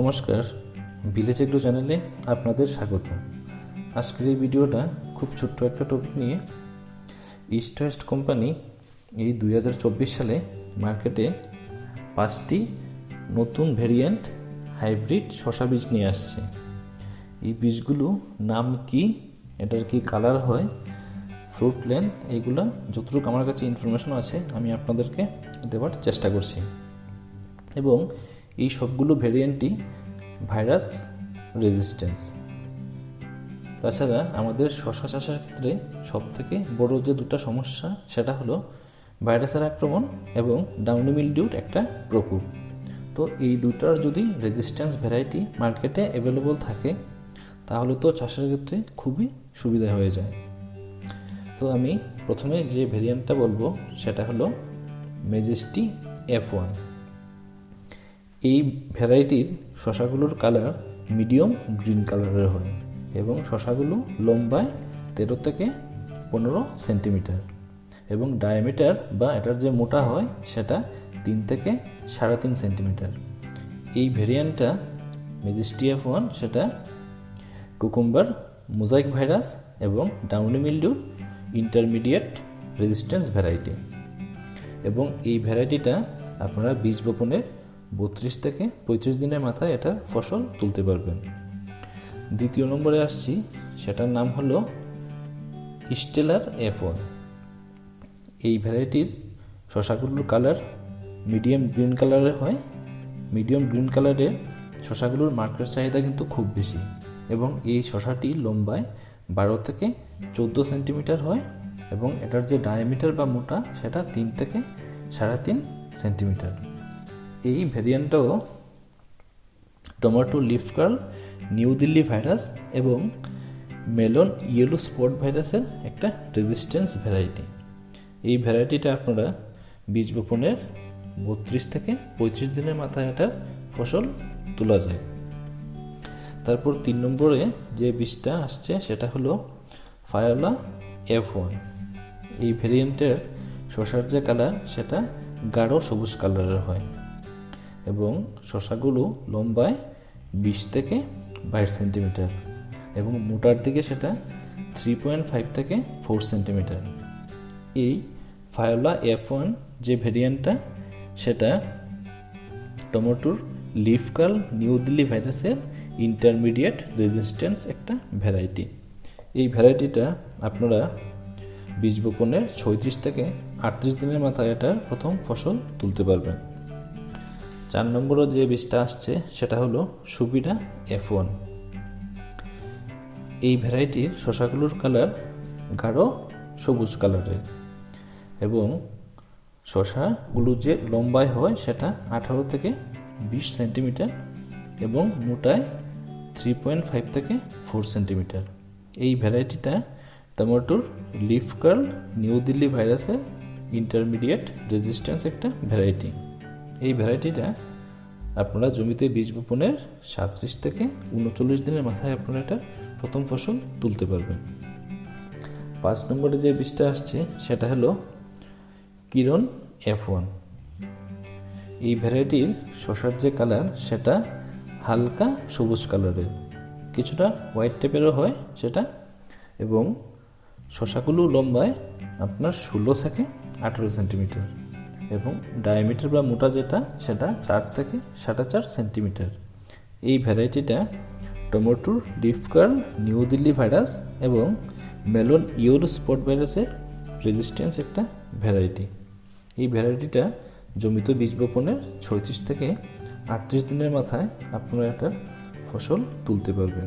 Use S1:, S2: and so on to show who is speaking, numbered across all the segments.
S1: নমস্কার village agro চ্যানেলে আপনাদের স্বাগত আজকের এই ভিডিওটা খুব ছোট্ট একটা টপিক নিয়ে ইস্ট ওয়েস্ট কোম্পানি এই দুই হাজার চব্বিশ সালে মার্কেটে পাঁচটি নতুন ভেরিয়েন্ট হাইব্রিড শশা বীজ নিয়ে আসছে। এই বীজগুলো নাম কি, এটার কি কালার হয় ফ্রুট লেন্থ এইগুলা যতটুকু আমার কাছে ইনফরমেশন আছে, আমি আপনাদেরকে দেওয়ার চেষ্টা করছি। এবং এই সবগুলো ভেরিয়েন্টই ভাইরাস রেজিস্ট্যান্স তাছাড়া আমাদের শশা চাষের ক্ষেত্রে সবথেকে বড় যে দুটো সমস্যা, সেটা হলো ভাইরাসের আক্রমণ এবং ডাউনি মিলডিউর একটা প্রকোপ। তো এই দুটার যদি রেজিস্ট্যান্স ভ্যারাইটি মার্কেটে অ্যাভেলেবল থাকে, তাহলে তো চাষের ক্ষেত্রে খুবই সুবিধা হয়ে যায়। তো আমি প্রথমে যে ভেরিয়েন্টটা বলব, সেটা হলো মেজেস্টি এফ ওয়ান এই ভ্যারাইটির শশাগুলোর কালার মিডিয়াম গ্রিন কালারের হয় এবং শশাগুলো লম্বায় তেরো থেকে পনেরো সেন্টিমিটার এবং ডায়ামিটার বা এটার যে মোটা হয় সেটা তিন থেকে সাড়ে তিন সেন্টিমিটার। এই ভেরিয়েন্টটা মেজেস্টি এফ ওয়ান সেটা কুকুম্বার মোজাইক ভাইরাস এবং downy mildew intermediate resistance variety এবং এই ভ্যারাইটিটা আপনারা বীজ বপনের বত্রিশ থেকে পঁয়ত্রিশ দিনের মাথায় এটা ফসল তুলতে পারবেন। দ্বিতীয় নম্বরে আসছি, সেটার নাম হলো স্টেলার এফ এই ভ্যারাইটির শশাগুলোর কালার মিডিয়াম গ্রিন কালারের হয়। মিডিয়াম গ্রিন কালারের শশাগুলোর মার্কেট চাহিদা কিন্তু খুব বেশি এবং এই শশাটি লম্বায় বারো থেকে চোদ্দ সেন্টিমিটার হয় এবং এটার যে ডায়ামিটার বা মোটা, সেটা তিন থেকে সাড়ে তিন সেন্টিমিটার। এই ভ্যারিয়েন্টটাও tomato leaf curl New Delhi virus এবং মেলন ইয়েলো স্পট ভাইরাসের একটা রেজিস্ট্যান্স ভ্যারাইটি এই ভ্যারাইটিটা আপনারা বীজ বপনের বত্রিশ থেকে পঁয়ত্রিশ দিনের মাথায় একটা ফসল তোলা যায়। তারপর তিন নম্বরে যে বীজটা আসছে সেটা হলো ফায়োলা এফ ওয়ান এই ভেরিয়েন্টের শশার যে কালার সেটা গাঢ় সবুজ কালারের হয়। এবং শশাগুলো লম্বায় বিশ থেকে বাইশ সেন্টিমিটার এবং মোটার দিকে সেটা থ্রি পয়েন্ট ফাইভ থেকে ফোর সেন্টিমিটার। এই ফায়োলা এফ ওয়ান যে ভেরিয়েন্টটা সেটা টমেটোর লিফ কার্ল নিউ দিল্লি ভাইরাসের ইন্টারমিডিয়েট রেজিস্ট্যান্স একটা ভ্যারাইটি এই ভ্যারাইটিটা আপনারা বীজ বপনের ছয়ত্রিশ থেকে আটত্রিশ দিনের মাথায় এটার প্রথম ফসল তুলতে পারবেন। চার নম্বরও যে বীজটা আসছে, সেটা হলো সুবিধা এফ ওয়ান এই ভ্যারাইটির শশাগুলোর কালার গাঢ় সবুজ কালারের এবং শশাগুলো যে লম্বায় হয়, সেটা আঠারো থেকে বিশ সেন্টিমিটার এবং মোটায় থ্রি পয়েন্ট ফাইভ থেকে ফোর সেন্টিমিটার। এই ভ্যারাইটিটা টমেটোর লিফ কার্ল নিউ দিল্লি ভাইরাসের ইন্টারমিডিয়েট রেজিস্ট্যান্স একটা ভ্যারাইটি। এই ভ্যারাইটিটা আপনারা জমিতে বীজ বপনের সাতত্রিশ থেকে উনচল্লিশ দিনের মাথায় আপনারা এটা প্রথম ফসল তুলতে পারবেন। পাঁচ নম্বরে যে বীজটা আসছে, সেটা হলো কিরণ এফ ওয়ান এই ভ্যারাইটির শশার যে কালার, সেটা হালকা সবুজ কালারের। কিছুটা হোয়াইট টাইপেরও হয় সেটা এবং শশাগুলো লম্বায় আপনার ষোলো থেকে আঠেরো সেন্টিমিটার। এবং ডায়ামিটার বা মোটা যেটা, সেটা চার থেকে সাড়ে চার সেন্টিমিটার এই ভ্যারাইটিটা টমেটোর leaf curl New Delhi virus এবং মেলন ইউরো স্পট ভাইরাসের রেজিস্ট্যান্স একটা ভ্যারাইটি এই ভ্যারাইটিটা জমিত বীজ বপনের ছয়ত্রিশ থেকে আটত্রিশ দিনের মাথায় আপনারা একটা ফসল তুলতে পারবেন।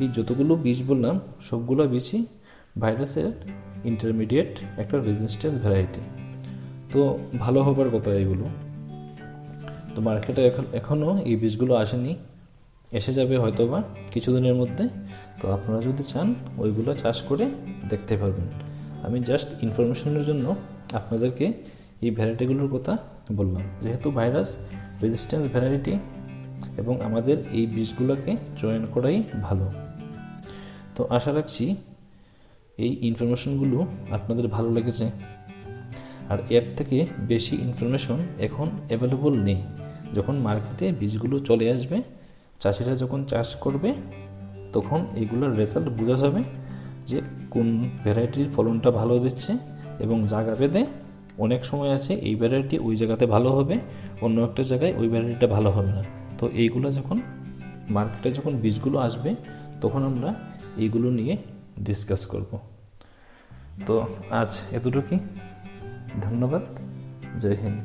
S1: এই যতগুলো বীজ বললাম, সবগুলো বীজই ভাইরাসের ইন্টারমিডিয়েট একটা রেজিস্ট্যান্স ভ্যারাইটি তো ভালো হবার কথা এগুলো। তো মার্কেটে এখন এখনও এই বীজগুলো আসেনি। এসে যাবে হয়তো বা কিছুদিনের মধ্যে। তো আপনারা যদি চান, ওইগুলো চাষ করে দেখতে পারবেন। আমি জাস্ট ইনফরমেশনের জন্য আপনাদেরকে এই ভ্যারাইটিগুলোর কথা বললাম। যেহেতু ভাইরাস রেজিস্ট্যান্স ভ্যারাইটি এবং আমাদের এই বীজগুলোকে চয়ন করাই ভালো। তো আশা রাখছি এই ইনফরমেশনগুলো আপনাদের ভালো লেগেছে। আর এর থেকে বেশি ইনফরমেশন এখন অ্যাভেলেবল নেই। যখন মার্কেটে বীজগুলো চলে আসবে, চাষিরা যখন চাষ করবে, তখন এগুলোর রেজাল্ট বোঝা যাবে যে কোন ভ্যারাইটির ফলনটা ভালো দিচ্ছে এবং জায়গা ভেদে অনেক সময় আছে এই ভ্যারাইটি ওই জায়গাতে ভালো হবে, অন্য একটা জায়গায় ওই ভ্যারাইটিটা ভালো হবে না। তো এইগুলো যখন মার্কেটে যখন বীজগুলো আসবে, তখন আমরা এইগুলো নিয়ে ডিসকাস করব। তো আজ এতটুকুই। ধন্যবাদ জয় হিন্দ